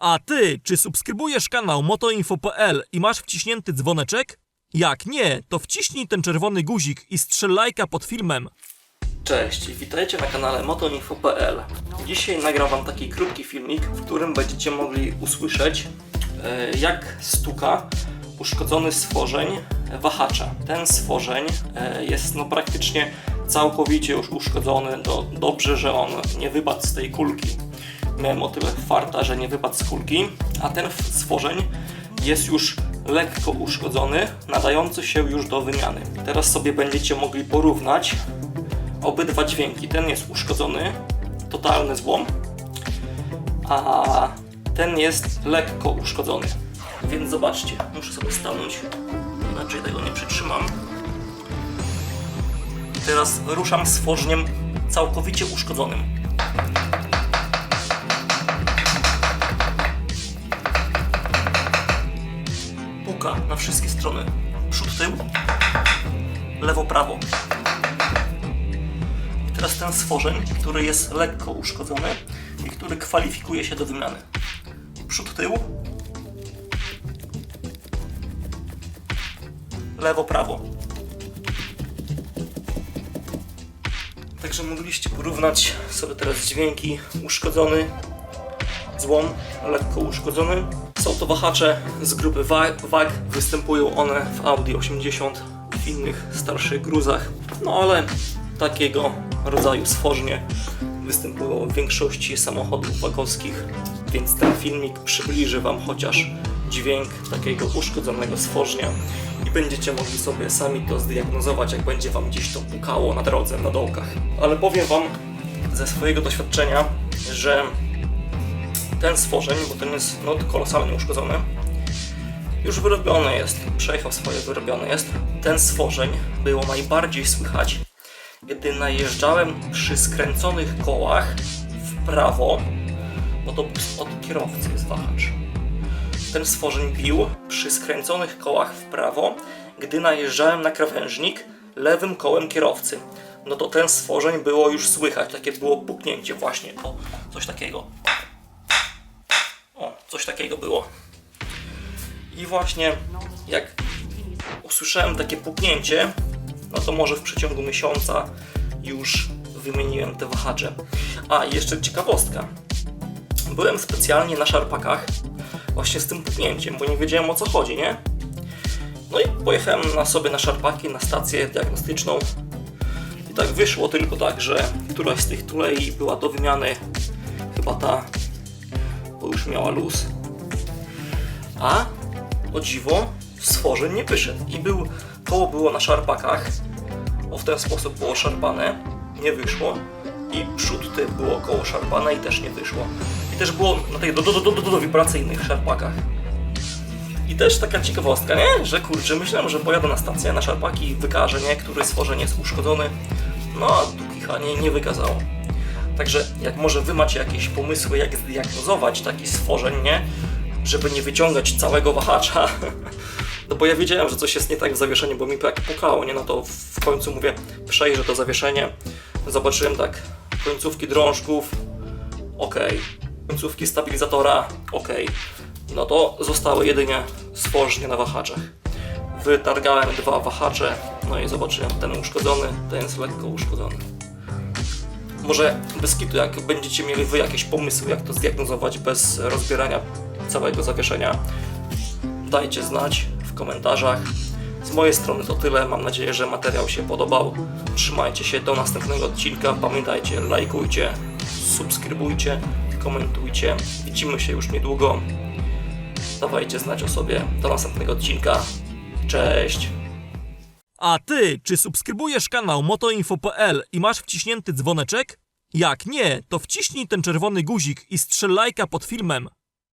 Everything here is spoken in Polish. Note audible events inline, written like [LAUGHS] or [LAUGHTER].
A ty, czy subskrybujesz kanał motoinfo.pl i masz wciśnięty dzwoneczek? Jak nie, to wciśnij ten czerwony guzik i strzel lajka pod filmem. Cześć, witajcie na kanale motoinfo.pl. Dzisiaj nagram wam taki krótki filmik, w którym będziecie mogli usłyszeć e, jak stuka uszkodzony stworzeń wahacza. Ten stworzeń e, jest no praktycznie całkowicie już uszkodzony. Do, dobrze, że on nie wypadł z tej kulki. Miałem o tyle farta, że nie wypadł z kulki, a ten stworzeń jest już lekko uszkodzony, nadający się już do wymiany. Teraz sobie będziecie mogli porównać obydwa dźwięki. Ten jest uszkodzony, totalny złom, a ten jest lekko uszkodzony. Więc zobaczcie, muszę sobie stanąć, inaczej tego nie przytrzymam. Teraz ruszam stworzeniem całkowicie uszkodzonym. Wszystkie strony. Przód, tył, lewo, prawo. I teraz ten stworzeń, który jest lekko uszkodzony i który kwalifikuje się do wymiany. Przód, tył, lewo, prawo. Także mogliście porównać sobie teraz dźwięki uszkodzony, złom, lekko uszkodzony. Są to wahacze z grupy wa- WAG. Występują one w Audi 80 i w innych starszych gruzach. No ale takiego rodzaju stworzenie występują w większości samochodów wagowskich, więc ten filmik przybliży Wam chociaż dźwięk takiego uszkodzonego stworzenia i będziecie mogli sobie sami to zdiagnozować, jak będzie Wam gdzieś to pukało na drodze, na dołkach. Ale powiem Wam ze swojego doświadczenia, że ten stworzeń, bo ten jest no, kolosalnie uszkodzony, już wyrobiony jest, przejechał swoje wyrobione jest. Ten stworzeń było najbardziej słychać, gdy najeżdżałem przy skręconych kołach w prawo, bo to od kierowcy jest wahacz. Ten stworzeń bił przy skręconych kołach w prawo, gdy najeżdżałem na krawężnik lewym kołem kierowcy. No to ten stworzeń było już słychać, takie było puknięcie właśnie, o, coś takiego. Coś takiego było. I właśnie jak usłyszałem takie puknięcie, no to może w przeciągu miesiąca już wymieniłem te wahacze. A, jeszcze ciekawostka. Byłem specjalnie na szarpakach właśnie z tym puknięciem, bo nie wiedziałem o co chodzi, nie? No i pojechałem na sobie na szarpaki, na stację diagnostyczną. I tak wyszło tylko tak, że któraś z tych tulei była do wymiany, chyba ta, już miała luz. A o dziwo stworzeń nie wyszedł i był, koło było na szarpakach, o w ten sposób było szarpane, nie wyszło i przód było koło szarpane i też nie wyszło. I też było na tych do, do, do, do, do wibracyjnych szarpakach. I też taka ciekawostka, nie? Że kurczę, myślałem, że pojadę na stację na szarpaki i wykażę, nie? Który stworzeń jest uszkodzony. No a tu kicha nie, nie wykazało. Także jak może wy macie jakieś pomysły, jak zdiagnozować taki stworzeń, nie? Żeby nie wyciągać całego wahacza. [LAUGHS] No bo ja wiedziałem, że coś jest nie tak w zawieszeniu, bo mi tak pukało, nie? No to w końcu mówię, przejrzę to zawieszenie. Zobaczyłem tak, końcówki drążków, ok. Końcówki stabilizatora, ok. No to zostały jedynie stworzenie na wahaczach. Wytargałem dwa wahacze, no i zobaczyłem ten uszkodzony, ten jest lekko uszkodzony. Może bez kitu, jak będziecie mieli wy jakieś pomysły, jak to zdiagnozować bez rozbierania całego zawieszenia, dajcie znać w komentarzach. Z mojej strony to tyle. Mam nadzieję, że materiał się podobał. Trzymajcie się do następnego odcinka. Pamiętajcie, lajkujcie, subskrybujcie, komentujcie. Widzimy się już niedługo. Dawajcie znać o sobie. Do następnego odcinka. Cześć! A ty, czy subskrybujesz kanał motoinfo.pl i masz wciśnięty dzwoneczek? Jak nie, to wciśnij ten czerwony guzik i strzel lajka pod filmem.